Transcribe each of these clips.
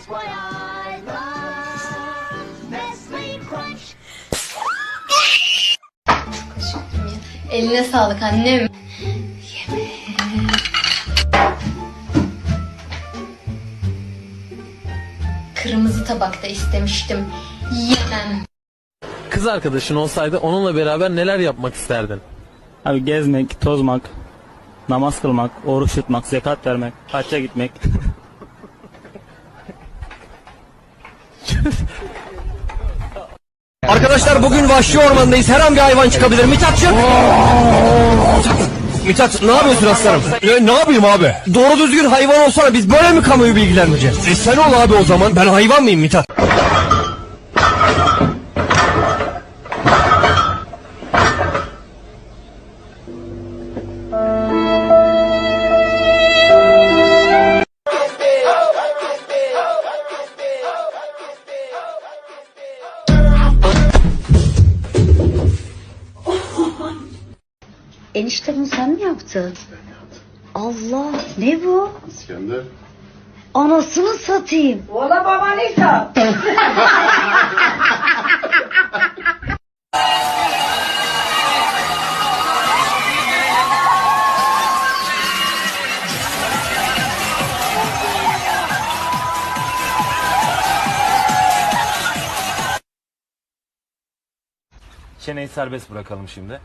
That's why I love Nestle Crunch. Eline sağlık annem. Kırmızı tabakta istemiştim. Yemem. Kız arkadaşın olsaydı onunla beraber neler yapmak isterdin? Abi gezmek, tozmak, namaz kılmak, oruç tutmak, zekat vermek, hacca gitmek. Arkadaşlar bugün vahşi ormandayız. Her an bir hayvan çıkabilir. Mithatçım. Mithat ne yapıyorsun aslanım? E, ne yapayım abi? Doğru düzgün hayvan olsana biz böyle mi kamuoyu bilgilendireceğiz? E sen ol abi o zaman. Ben hayvan mıyım Mithat? Enişte bunu sen mi yaptın? Allah ne bu? İskender. Anasını satayım. Çeneyi serbest bırakalım şimdi.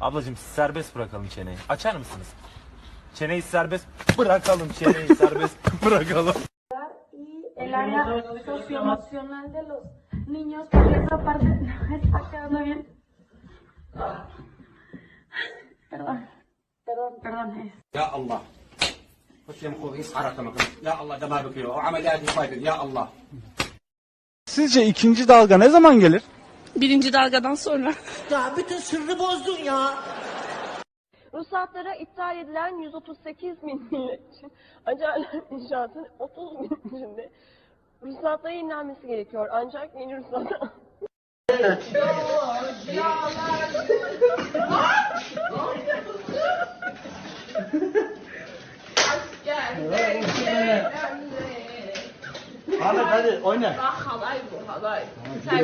Ablacığım serbest bırakalım çeneyi. Açar mısınız? Çeneyi serbest bırakalım. Çeneyi serbest bırakalım. el área socioemocional de los niños, porque esa parte no está quedando bien. Perdón, perdón, perdón. Ya Allah. Hüseyin araklamak. Ya Allah damar bakıyor. O ameliyatı faydalı. Ya Allah. Sizce ikinci dalga ne zaman gelir? Birinci dalgadan sonra. Ruhsatlara iptal edilen 138 bin milletçi Acarlar İnşaat'ın 30 bin içinde ruhsatlara yenilenmesi gerekiyor. Ancak yeni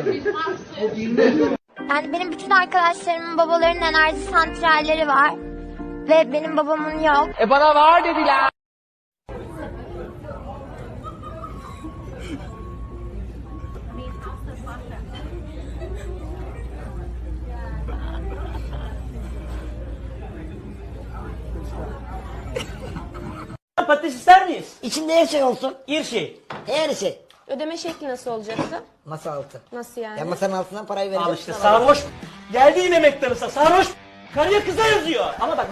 ruhsat Yani benim bütün arkadaşlarımın babalarının enerji santralleri var. Ve benim babamın yok. E bana var dediler. Patates ister miyiz? İçinde her şey olsun. Her şey. Her şey. Ödeme şekli nasıl olacaktı? Masa altı. Nasıl yani? Ya masanın altından parayı vereceksin. Al işte sarhoş. Geldi yine McDonald's'a sarhoş. Karıya kıza yazıyor. Ama bak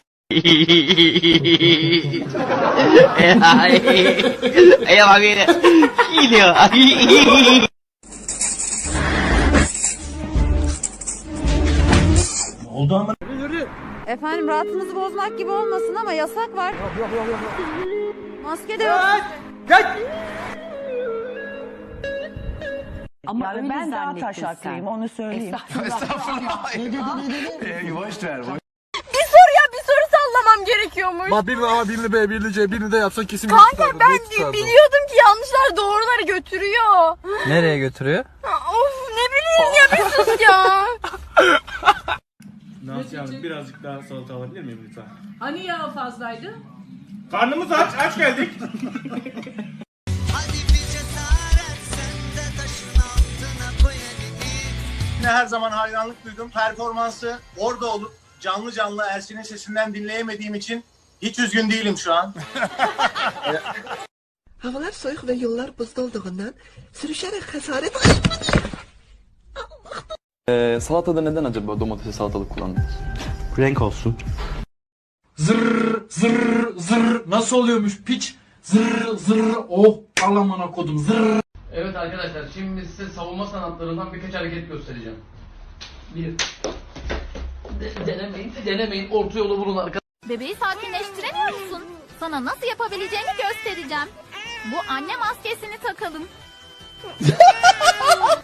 Efendim rahatınızı bozmak gibi olmasın ama yasak var. Yok yok yok yok. Maske de yok. Ama ben daha taşaklıyım onu söyleyeyim. Bir soru ya bir soru sallamam gerekiyormuş. Bak birini A, birini B, birini C, birini de yapsan kesin Kanka ben biliyordum ki yanlışlar doğruları götürüyor. Nereye götürüyor? Of ne bileyim ya bir sus ya. Nasıl yani birazcık daha salata alabilir miyim lütfen? Hani ya fazlaydı? Karnımız aç, aç geldik. Her zaman hayranlık duydum. Performansı orada olup canlı canlı Ersin'in sesinden dinleyemediğim için hiç üzgün değilim şu an. Havalar soğuk ve yollar buzda olduğundan sürüşerek hasaret Ee, salatada neden acaba domatesi salatalık kullandınız? Renk olsun. Zırr zırr zırr nasıl oluyormuş piç? Zırr zırr oh alamana kodum zırr. Evet arkadaşlar şimdi size savunma sanatlarından birkaç hareket göstereceğim. Bir. De- denemeyin, denemeyin. Orta yolu bulun arkadaşlar. Bebeği sakinleştiremiyor musun? Sana nasıl yapabileceğini göstereceğim. Bu anne maskesini takalım.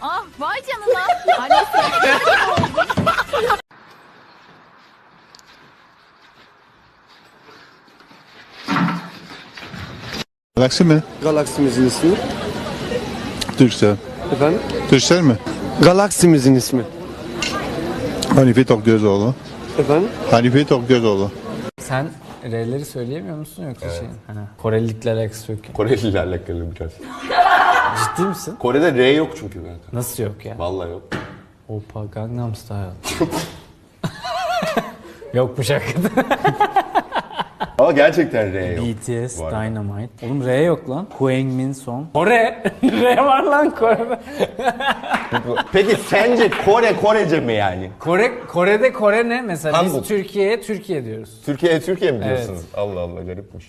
ah vay canına. Annesi Galaksi mi? Galaksimizin ismi. Türksel. Efendim? Türksel mi? Galaksimizin ismi. Hanife Tokgözoğlu. Efendim? Hanife Tokgözoğlu. Sen R'leri söyleyemiyor musun yoksa şey? Ha. Korelilikle alakası yok. Korelilerle alakalı biraz. Ciddi misin? Kore'de R yok çünkü zaten. Nasıl yok ya? Vallahi yok. Opa Gangnam Style. Yokmuş hakikaten. Ama gerçekten R yok. BTS, Bu arada. Dynamite. Oğlum R yok lan. Hwang Min Song. Kore. R var lan Kore'de. Peki sence Kore Korece mi yani? Kore, Kore'de Kore ne? Mesela Hangul. biz Türkiye'ye Türkiye diyoruz. Türkiye Türkiye mi Evet. diyorsunuz? Allah Allah garipmiş.